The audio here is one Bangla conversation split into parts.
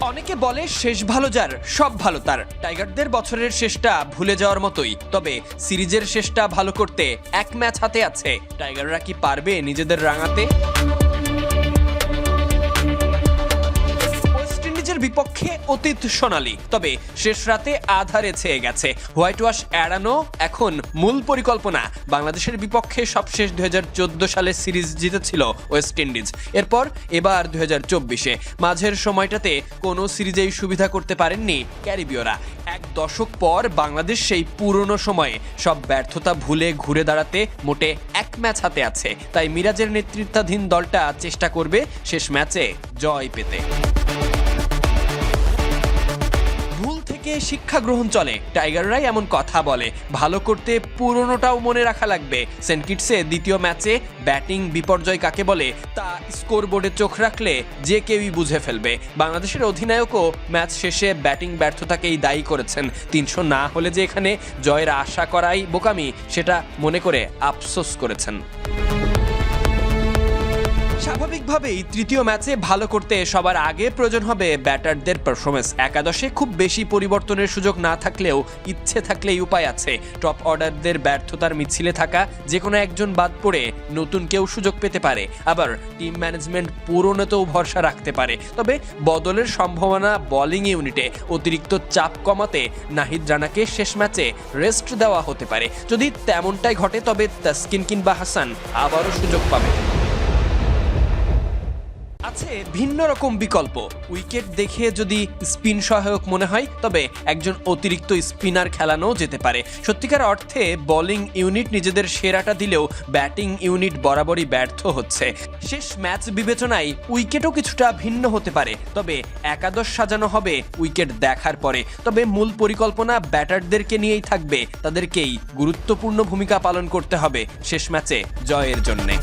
অনেকে বলে শেষ ভালো যার, সব ভালো তার। টাইগারদের বছরের শেষটা ভুলে যাওয়ার মতোই। তবে সিরিজের শেষটা ভালো করতে এক ম্যাচ হাতে আছে। টাইগাররা কি পারবে নিজেদের রাঙাতে? বিপক্ষে অতীত সোনালি, তবে শেষ রাতে আধারে ছেয়ে গেছে। হোয়াইট ওয়াশ এড়ানো এখন মূল পরিকল্পনা। বাংলাদেশের বিপক্ষে সবশেষ দুই সালে সিরিজ জিতেছিল ওয়েস্ট ইন্ডিজ। এরপর এবার দুই মাঝের সময়টাতে কোনো সিরিজেই সুবিধা করতে পারেননি ক্যারিবীয়রা। এক দশক পর বাংলাদেশ সেই পুরনো সময়ে সব ব্যর্থতা ভুলে ঘুরে দাঁড়াতে মোটে এক ম্যাচ হাতে আছে। তাই মিরাজের নেতৃত্বাধীন দলটা চেষ্টা করবে শেষ ম্যাচে জয় পেতে। থেকে শিক্ষা গ্রহণ চলে। টাইগাররাই এমন কথা বলে। ভালো করতে পুরনোটাও মনে রাখা লাগবে। সেন্ট কিটসে দ্বিতীয় ম্যাচে ব্যাটিং বিপর্যয় কাকে বলে, তা স্কোর বোর্ডে চোখ রাখলে যে কেউই বুঝে ফেলবে। বাংলাদেশের অধিনায়কও ম্যাচ শেষে ব্যাটিং ব্যর্থতাকেই দায়ী করেছেন। তিনশো না হলে যে এখানে জয়ের আশা করাই বোকামি, সেটা মনে করে আফসোস করেছেন। স্বাভাবিকভাবেই তৃতীয় ম্যাচে ভালো করতে সবার আগে প্রয়োজন হবে ব্যাটারদের পারফরমেন্স একাদশে খুব বেশি পরিবর্তনের সুযোগ না থাকলেও ইচ্ছে থাকলেই উপায় আছে। টপ অর্ডারদের ব্যর্থতার মিছিলে থাকা যে কোনো একজন বাদ পড়ে নতুন কেউ সুযোগ পেতে পারে। আবার টিম ম্যানেজমেন্ট পুরনোতেও ভরসা রাখতে পারে। তবে বদলের সম্ভাবনা বোলিং ইউনিটে অতিরিক্ত চাপ কমাতে নাহিদ রানাকে শেষ ম্যাচে রেস্ট দেওয়া হতে পারে। যদি তেমনটাই ঘটে, তবে তাসকিন কিংবা হাসান আবারও সুযোগ পাবে আছে ভিন্ন রকম বিকল্প। উইকেট দেখে যদি স্পিন সহায়ক মনে হয়, তবে একজন অতিরিক্ত স্পিনার খেলানো যেতে পারে। সত্যিকার অর্থে, বোলিং ইউনিট নিজেদের সেরাটা দিলেও ব্যাটিং ইউনিট বরাবরই ব্যর্থ হচ্ছে। শেষ ম্যাচ বিবেচনায় উইকেটও কিছুটা ভিন্ন হতে পারে, তবে একাদশ সাজানো হবে উইকেট দেখার পরে। তবে মূল পরিকল্পনা ব্যাটারদেরকে নিয়েই থাকবে, তাদেরকেই গুরুত্বপূর্ণ ভূমিকা পালন করতে হবে শেষ ম্যাচে জয়ের জন্যে।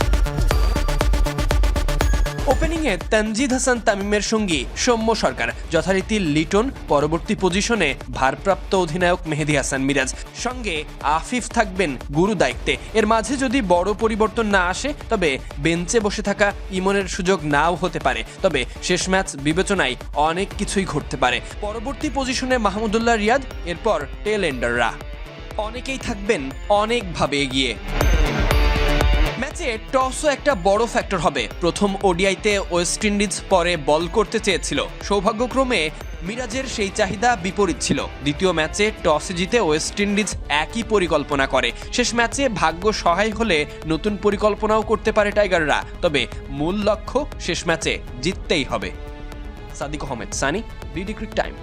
ওপেনিংয়ে তানজিদ হাসান তামিমের সঙ্গী সৌম্য সরকার, যথারীতি লিটন পরবর্তী পজিশনে ভারপ্রাপ্ত অধিনায়ক মেহেদি হাসান মিরাজ। সঙ্গে আফিফ থাকবেন গুরু দায়িত্বে। এর মাঝে যদি বড় পরিবর্তন না আসে, তবে বেঞ্চে বসে থাকা ইমনের সুযোগ নাও হতে পারে। তবে শেষ ম্যাচ বিবেচনায় অনেক কিছুই ঘটতে পারে। পরবর্তী পজিশনে মাহমুদুল্লাহ রিয়াদ, এরপর টেল এন্ডাররা অনেকেই থাকবেন অনেকভাবে এগিয়ে। টসও একটা বড় ফ্যাক্টর হবে। প্রথম ওডিআইতে ওয়েস্ট ইন্ডিজ পরে বল করতে চেয়েছিল। সৌভাগ্যক্রমে মিরাজের সেই চাহিদা বিপরীত ছিল। দ্বিতীয় ম্যাচে টসে জিতে ওয়েস্ট ইন্ডিজ একই পরিকল্পনা করে। শেষ ম্যাচে ভাগ্য সহায় হলে নতুন পরিকল্পনাও করতে পারে টাইগাররা। তবে মূল লক্ষ্য শেষ ম্যাচে জিততেই হবে। Sadik Ahmed, Sunny BD cric time.